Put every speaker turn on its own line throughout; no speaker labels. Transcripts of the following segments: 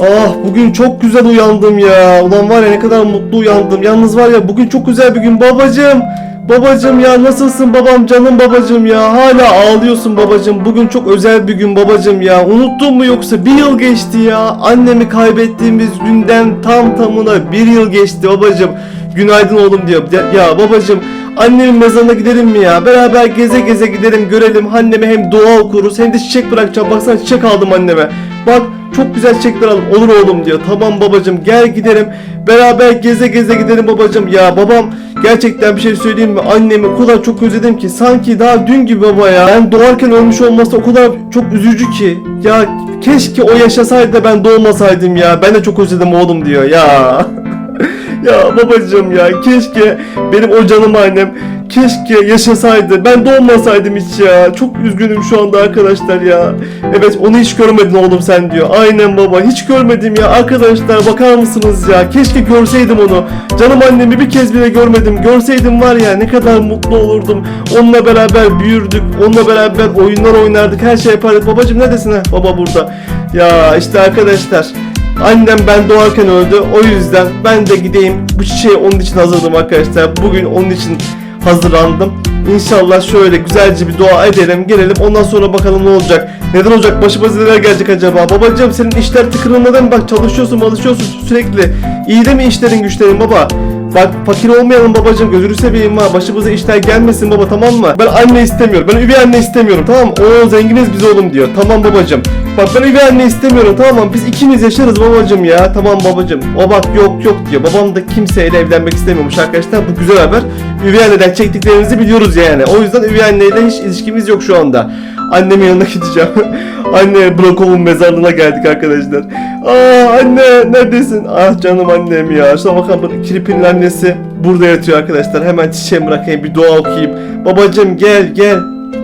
Ah bugün çok güzel uyandım ya. Ulan var ya ne kadar mutlu uyandım. Yalnız var ya bugün çok güzel bir gün babacım. Babacım ya nasılsın babam canım babacım ya. Hala ağlıyorsun babacım. Bugün çok özel bir gün babacım ya. Unuttun mu yoksa bir yıl geçti ya. Annemi kaybettiğimiz günden tam tamına bir yıl geçti babacım. Günaydın oğlum diyor. Ya, ya babacım annemin mezarına gidelim mi ya? Beraber geze geze gidelim görelim. Anneme hem dua okuruz hem de çiçek bırakacağım. Baksana çiçek aldım anneme. Bak çok güzel çiçekler aldım. Olur oğlum diyor. Tamam babacım gel gidelim. Beraber geze geze gidelim babacım. Ya babam gerçekten bir şey söyleyeyim mi? Annemi o kadar çok özledim ki. Sanki daha dün gibi baba ya. Ben doğarken ölmüş olması o kadar çok üzücü ki. Ya keşke o yaşasaydı da ben doğmasaydım ya. Ben de çok özledim oğlum diyor ya. ya babacığım ya keşke benim o canım annem keşke yaşasaydı. Ben doğmasaydım hiç ya. Çok üzgünüm şu anda arkadaşlar ya. Evet onu hiç görmedin oğlum sen diyor. Aynen baba hiç görmedim ya. Arkadaşlar bakar mısınız ya? Keşke görseydim onu. Canım annemi bir kez bile görmedim. Görseydim var ya ne kadar mutlu olurdum. Onunla beraber büyürdük. Onunla beraber oyunlar oynardık. Her şey yapardık. Babacığım neredesin ha? Baba burada. Ya işte arkadaşlar. Annem ben doğarken öldü. O yüzden ben de gideyim. Bu çiçeği onun için hazırladım arkadaşlar. Bugün onun için hazırlandım. İnşallah şöyle güzelce bir dua edelim, gelelim. Ondan sonra bakalım ne olacak. Neden olacak? Başımıza neler gelecek acaba? Babacığım senin işler tıkırında? Bak çalışıyorsun, çalışıyorsun sürekli. İyi de mi işlerin güçlerin baba? Bak fakir olmayalım babacığım gözünü seveyim ha başımıza işler gelmesin baba tamam mı? Ben anne istemiyorum ben üvey anne istemiyorum tamam mı? Oo zenginiz biz oğlum diyor tamam babacığım. Bak ben üvey anne istemiyorum tamam mı? Biz ikimiz yaşarız babacığım ya tamam babacığım. O bak yok yok diyor babam da kimseyle evlenmek istemiyormuş arkadaşlar bu güzel haber. Üvey anneden çektiklerinizi biliyoruz yani. O yüzden üvey anneyle hiç ilişkimiz yok şu anda. Annemin yanına gideceğim. anne Brokov'un mezarlığına geldik arkadaşlar. Aa anne neredesin? Ah canım annem ya. Şuna bakalım Kirpin'in annesi burada yatıyor arkadaşlar. Hemen çiçeğimi bırakayım bir dua okuyayım. Babacım gel gel.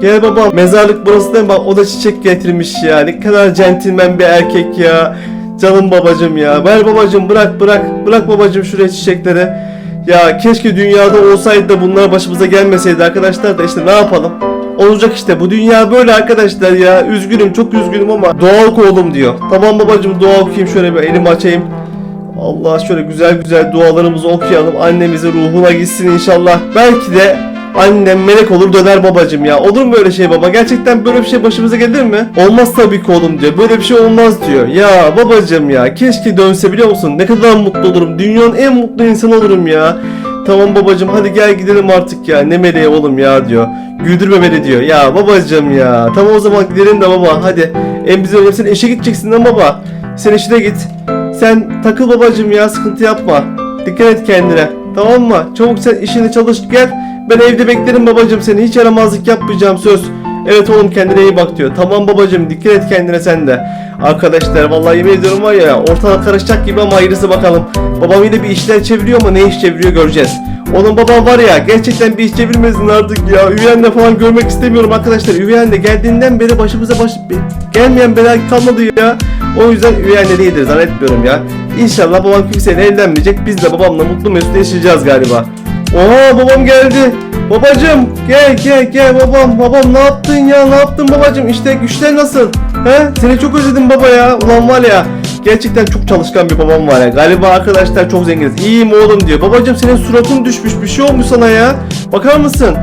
Gel baba mezarlık burası değil mi? Bak o da çiçek getirmiş ya. Ne kadar centilmen bir erkek ya. Canım babacım ya. Ver babacım bırak bırak. Bırak babacım şuraya çiçekleri. Ya keşke dünyada olsaydı da bunlar başımıza gelmeseydi arkadaşlar da işte ne yapalım? Olacak işte bu dünya böyle arkadaşlar ya. Üzgünüm çok üzgünüm ama dua oku oğlum diyor. Tamam babacım dua okuyayım şöyle bir elimi açayım. Allah şöyle güzel güzel dualarımızı okuyalım. Annemizin ruhuna gitsin inşallah. Belki de annem melek olur döner babacım ya. Olur mu öyle şey baba? Gerçekten böyle bir şey başımıza gelir mi? Olmaz tabii ki oğlum diyor. Böyle bir şey olmaz diyor. Ya babacım ya keşke dönse biliyor musun? Ne kadar mutlu olurum. Dünyanın en mutlu insanı olurum ya. Tamam babacım hadi gel gidelim artık ya. Ne meleği oğlum ya diyor. Güldürme beni diyor. Ya babacım ya. Tamam o zaman gidelim de baba hadi. En bize öyle sen işe gideceksin lan baba. Sen işine git. Sen takıl babacım ya sıkıntı yapma. Dikkat et kendine. Tamam mı? Çabuk sen işini çalış gel. Ben evde beklerim babacım seni. Hiç yaramazlık yapmayacağım söz. Evet oğlum kendine iyi bak diyor. Tamam babacım dikkat et kendine sen de. Arkadaşlar vallahi yemin ediyorum var ya ortalık karışacak gibi ama hayırlısı bakalım. Babam yine bir işler çeviriyor ama ne iş çeviriyor göreceğiz. Onun babam var ya gerçekten bir iş çevirmesin artık ya. Üvey anne falan görmek istemiyorum arkadaşlar. Üvey anne geldiğinden beri başımıza baş... gelmeyen bela kalmadı ya. O yüzden üvey anne değildir zannetmiyorum ya. İnşallah babam kimseyle evlenmeyecek. Biz de babamla mutlu mesut yaşayacağız galiba. Oha babam geldi. Babacım gel gel gel babam. Babam ne yaptın ya ne yaptın babacım işte güçler nasıl? He seni çok özledim baba ya. Ulan var ya gerçekten çok çalışkan bir babam var ya. Galiba arkadaşlar çok zenginiz. İyiyim oğlum diyor. Babacım senin suratın düşmüş bir şey olmuş sana ya. Bakar mısın?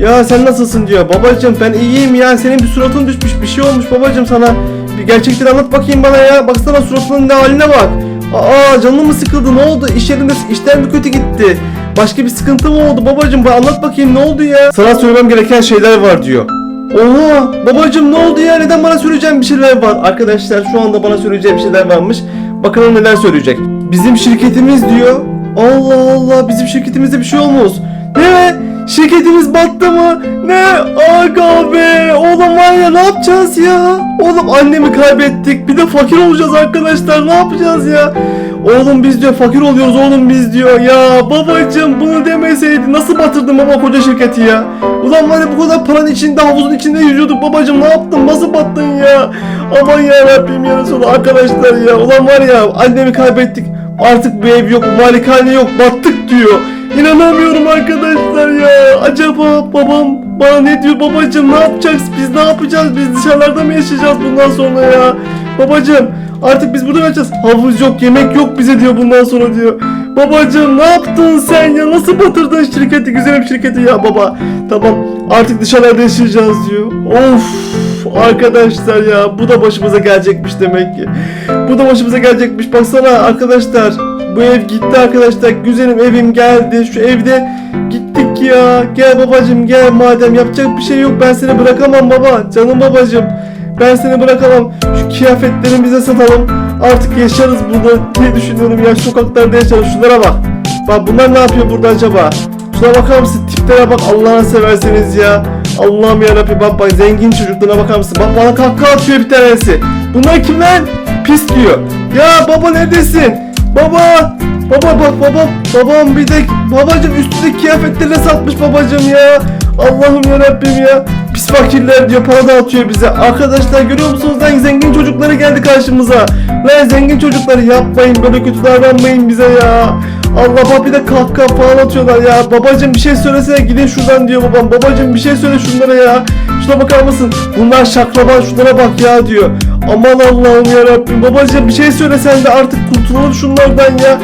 Ya sen nasılsın diyor. Babacım ben iyiyim ya. Senin bir suratın düşmüş bir şey olmuş babacım sana. Bir gerçekleri anlat bakayım bana ya. Baksana suratının ne haline bak. Aa canın mı sıkıldı ne oldu? İş yerinde işler mi kötü gitti? Başka bir sıkıntı mı oldu babacım? Bana anlat bakayım ne oldu ya? Sana söylemem gereken şeyler var diyor. Oha babacım ne oldu ya? Neden bana söyleyeceğim bir şeyler var? Arkadaşlar şu anda bana söyleyeceği bir şeyler varmış. Bakalım neler söyleyecek. Bizim şirketimiz diyor. Allah Allah bizim şirketimizde bir şey olmuş. Ne? Şirketimiz battı mı? Ne? Aga be! Oğlum var ya ne yapacağız ya? Oğlum annemi kaybettik. Bir de fakir olacağız arkadaşlar. Ne yapacağız ya? Oğlum biz diyor fakir oluyoruz oğlum biz diyor. Ya babacım bunu demeseydi nasıl batırdın baba koca şirketi ya. Ulan var ya bu kadar paranın içinde havuzun içinde yüzüyorduk babacım ne yaptın nasıl battın ya. Aman ya Rabbim ya sonu arkadaşlar ya. Ulan var ya annemi kaybettik. Artık bir ev yok, malikane yok, battık diyor. İnanamıyorum arkadaşlar ya. Acaba babam bana ne diyor babacım ne yapacağız? Biz ne yapacağız? Biz dışarılarda mı yaşayacağız bundan sonra ya? Babacım artık biz burada mı yaşayacağız? Havuz yok, yemek yok bize diyor bundan sonra diyor. Babacım ne yaptın sen ya? Nasıl batırdın şirketi, güzelim şirketi ya baba? Tamam artık dışarılarda yaşayacağız diyor. Of arkadaşlar ya bu da başımıza gelecekmiş demek ki. Bu da başımıza gelecekmiş. Baksana arkadaşlar. Bu ev gitti arkadaşlar. Güzelim evim geldi. Şu evde gittik ya. Gel babacım gel madem yapacak bir şey yok. Ben seni bırakamam baba. Canım babacım. Ben seni bırakamam. Şu kıyafetlerimizi satalım. Artık yaşarız burada diye düşünüyorum ya. Sokaklarda yaşarız. Şunlara bak. Bak bunlar ne yapıyor burada acaba? Şuna bakar mısın? Tiplere bak Allah'ını severseniz ya. Allah'ım yarabbim bak bak zengin çocuklarına bakar mısın? Bak bana kahkaha atıyor bir tanesi. Bunlar kim lan? Pis diyor. Ya baba neredesin? Baba! Baba bak baba babam bir de babacım üstündeki kıyafetleri satmış babacım ya. Allah'ım yarabbim ya. Pis fakirler diyor para dağıtıyor bize. Arkadaşlar görüyor musunuz lan zengin çocukları geldi karşımıza. Lan zengin çocukları yapmayın böyle kötü davranmayın bize ya. Allah bak bir de kahkaha falan atıyorlar ya. Babacım bir şey söylesene gidin şuradan diyor babam. Babacım bir şey söyle şunlara ya. Şuna bakar mısın? Bunlar şaklaban şunlara bak ya diyor. Aman Allah'ım yarabbim. Babacım bir şey söylesen de artık kurtulalım şunlardan ya.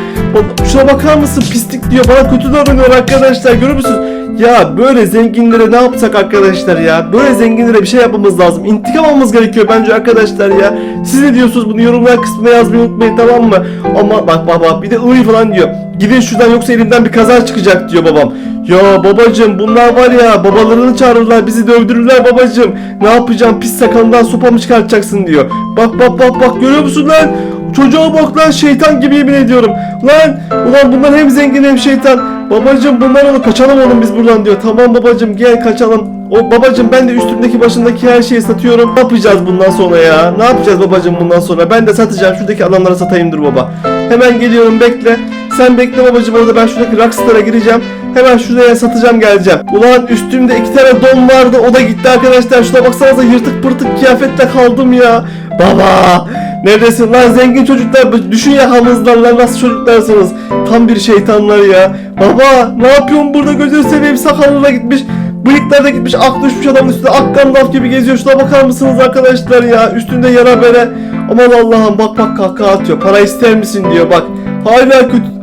Şuna bakar mısın? Pislik diyor. Bana kötü davranıyor arkadaşlar. Görüyor musunuz? Ya böyle zenginlere ne yapsak arkadaşlar ya? Böyle zenginlere bir şey yapmamız lazım. İntikam almamız gerekiyor bence arkadaşlar ya. Siz ne diyorsunuz bunu yorumlar kısmına yazmayı unutmayın tamam mı? Ama bak baba bir de ıy falan diyor. Gidin şuradan yoksa elimden bir kaza çıkacak diyor babam. Ya babacım bunlar var ya babalarını çağırırlar bizi dövdürürler babacım. Ne yapacağım pis sakalından sopa mı çıkartacaksın diyor. Bak bak bak bak görüyor musun lan? Çocuğa bak lan şeytan gibi yemin ediyorum. Lan ulan bunlar hem zengin hem şeytan. Babacım bunlar onu kaçalım oğlum biz buradan diyor. Tamam babacım gel kaçalım. O babacım ben de üstümdeki başındaki her şeyi satıyorum. Ne yapacağız bundan sonra ya? Ne yapacağız babacım bundan sonra? Ben de satacağım. Şuradaki adamlara satayım dur baba. Hemen geliyorum bekle. Sen bekle babacım orada ben şuradaki Rockstar'a gireceğim. Hemen şuraya satacağım geleceğim. Ulan üstümde iki tane don vardı o da gitti arkadaşlar. Şuna baksanıza yırtık pırtık kıyafetle kaldım ya. Baba neredesin lan zengin çocuklar düşün ya hamızlarlar nasıl çocuklarsınız. Tam bir şeytanlar ya. Baba ne yapıyorsun burada gözünü seveyim sakalına gitmiş. Bıyıklar da gitmiş ak düşmüş adamın üstünde ak laf gibi geziyor. Şuna bakar mısınız arkadaşlar ya üstünde yara bere. Aman Allah'ım bak bak kahkaha atıyor. Para ister misin diyor bak. Hala kötü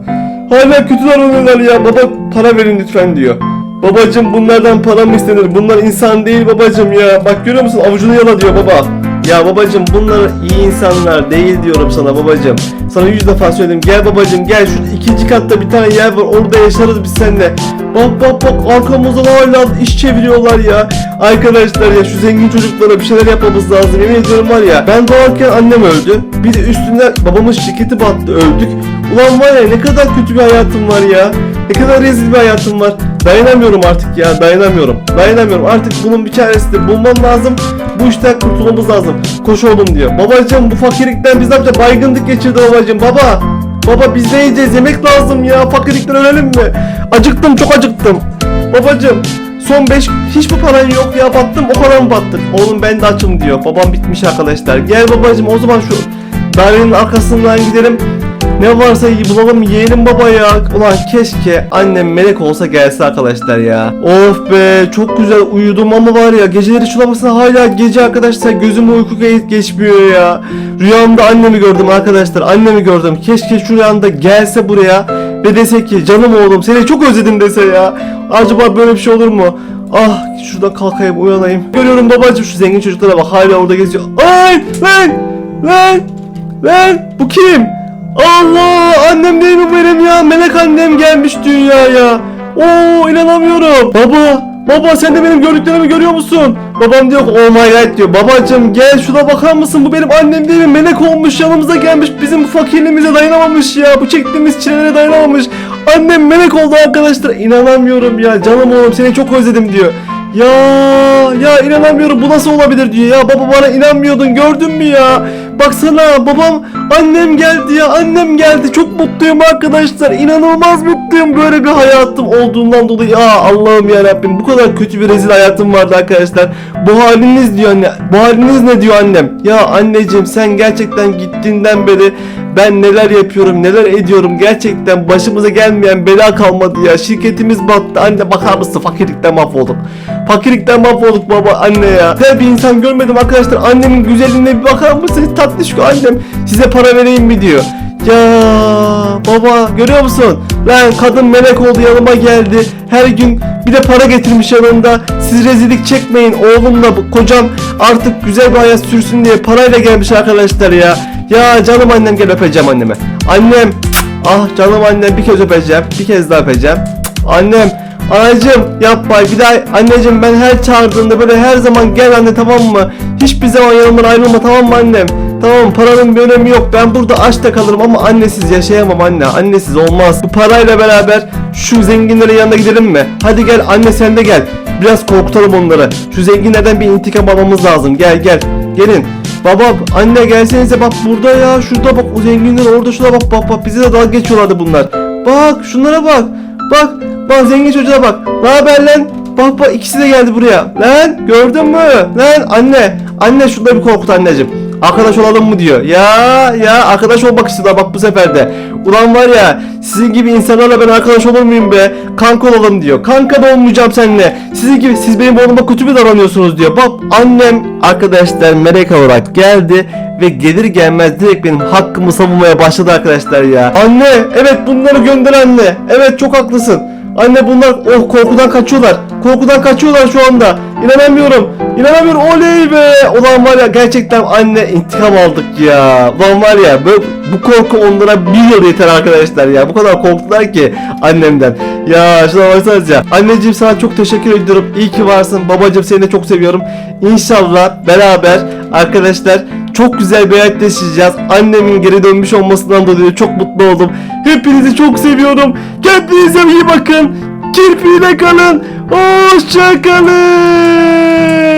Hala kötü davranıyorlar ya. Baba para verin lütfen diyor. Babacım bunlardan para mı istenir? Bunlar insan değil babacım ya. Bak görüyor musun avucunu yala diyor baba. Ya babacım bunlar iyi insanlar değil diyorum sana babacım. Sana yüz defa söyledim. Gel babacım gel şu ikinci katta bir tane yer var orada yaşarız biz seninle. Bak bak bak arkamızdan hala iş çeviriyorlar ya. Arkadaşlar ya şu zengin çocuklara bir şeyler yapmamız lazım. Yemin ediyorum var ya ben doğarken annem öldü. Bir de üstüne babamın şirketi battı öldük. Ulan var ya ne kadar kötü bir hayatım var ya. Ne kadar rezil bir hayatım var. Dayanamıyorum artık ya dayanamıyorum. Dayanamıyorum artık bunun bir çaresini bulmam lazım. Bu işten kurtulmamız lazım. Koş oğlum diyor. Babacım bu fakirlikten biz ne yapacağız? Baygınlık geçirdi babacım. Baba. Baba biz ne yiyeceğiz? Yemek lazım ya. Fakirlikten ölelim mi? Acıktım çok acıktım. Babacım son 5 hiç mi paran yok ya battım o kadar mı battık? Oğlum ben de açım diyor. Babam bitmiş arkadaşlar. Gel babacım o zaman şu dairenin arkasından gidelim. Ne varsa bulalım yiyelim baba ya. Ulan keşke annem melek olsa gelse arkadaşlar ya. Of be çok güzel uyudum ama var ya geceleri şuna baksana hala gece arkadaşlar gözüm uyku ge- geçmiyor ya. Rüyamda annemi gördüm arkadaşlar annemi gördüm. Keşke şu rüyamda gelse buraya ve dese ki canım oğlum seni çok özledim dese ya. Acaba böyle bir şey olur mu? Ah şuradan kalkayım uyanayım. Görüyorum babacım şu zengin çocuklara bak hala orada geziyor. Ay lan lan lan bu kim? Allah annem değil mi benim ya? Melek annem gelmiş dünyaya. Oo inanamıyorum. Baba baba sen de benim gördüklerimi görüyor musun? Babam diyor oh my god diyor. Babacım gel şuna bakar mısın? Bu benim annem değil mi? Melek olmuş yanımıza gelmiş. Bizim fakirliğimize dayanamamış ya. Bu çektiğimiz çilelere dayanamamış. Annem melek oldu arkadaşlar. İnanamıyorum ya. Canım oğlum seni çok özledim diyor. Ya ya inanamıyorum. Bu nasıl olabilir diyor ya. Baba bana inanmıyordun gördün mü ya Baksana babam annem geldi ya annem geldi. Çok mutluyum arkadaşlar. İnanılmaz mutluyum böyle bir hayatım olduğundan dolayı. Ya Allah'ım ya Rabbim bu kadar kötü bir rezil hayatım vardı arkadaşlar. Bu haliniz diyor anne. Bu haliniz ne diyor annem? Ya anneciğim sen gerçekten gittiğinden beri ben neler yapıyorum neler ediyorum gerçekten başımıza gelmeyen bela kalmadı ya. Şirketimiz battı. Anne bakar mısın? Fakirlikten mahvolduk fakirlikten mahvolduk baba anne ya. Her bir insan görmedim arkadaşlar. Annemin güzelliğine bir bakar mısınız tatlış şu annem. Size para vereyim mi diyor. Ya baba görüyor musun? Lan kadın melek oldu yanıma geldi. Her gün bir de para getirmiş yanında siz rezillik çekmeyin oğlumla kocam artık güzel bir hayat sürsün diye parayla gelmiş arkadaşlar ya ya canım annem gel öpeceğim anneme. Annem. Ah canım annem bir kez öpeceğim. Bir kez daha öpeceğim. Annem. Anacım yapma bir daha anneciğim ben her çağırdığında böyle her zaman gel anne tamam mı? Hiçbir zaman yanımdan ayrılma tamam mı annem? Tamam paranın bir önemi yok. Ben burada aç da kalırım ama annesiz yaşayamam anne. Annesiz olmaz. Bu parayla beraber şu zenginlerin yanına gidelim mi? Hadi gel anne sen de gel. Biraz korkutalım onları. Şu zenginlerden bir intikam almamız lazım. Gel gel. Gelin. Baba anne gelsenize bak burada ya şurada bak o zenginler orada şuna bak bak bak bize de dalga geçiyorlardı bunlar. Bak şunlara bak. Bak bak zengin çocuğa bak. Ne haber lan? Bak bak ikisi de geldi buraya. Lan gördün mü? Lan anne. Anne şunları bir korkut anneciğim. Arkadaş olalım mı diyor. Ya ya arkadaş olmak istiyorlar bak bu sefer de. Ulan var ya sizin gibi insanlarla ben arkadaş olur muyum be? Kanka olalım diyor. Kanka da olmayacağım seninle. Sizin gibi siz benim oğluma kötü mü davranıyorsunuz diyor. Bak annem arkadaşlar melek olarak geldi ve gelir gelmez direkt benim hakkımı savunmaya başladı arkadaşlar ya. Anne evet bunları gönder anne. Evet çok haklısın. Anne bunlar oh korkudan kaçıyorlar. Korkudan kaçıyorlar şu anda. İnanamıyorum. İnanamıyorum. Oley be. Ulan var ya gerçekten anne intikam aldık ya. Ulan var ya böyle, bu korku onlara bir yıl yeter arkadaşlar ya. Bu kadar korktular ki annemden. Ya şuna baksanıza. Anneciğim sana çok teşekkür ediyorum. İyi ki varsın. Babacığım seni de çok seviyorum. İnşallah beraber arkadaşlar çok güzel bir hayat yaşayacağız. Annemin geri dönmüş olmasından dolayı çok mutlu oldum. Hepinizi çok seviyorum. Kendinize iyi bakın. Kirpiyle kalın. Hoşça kalın.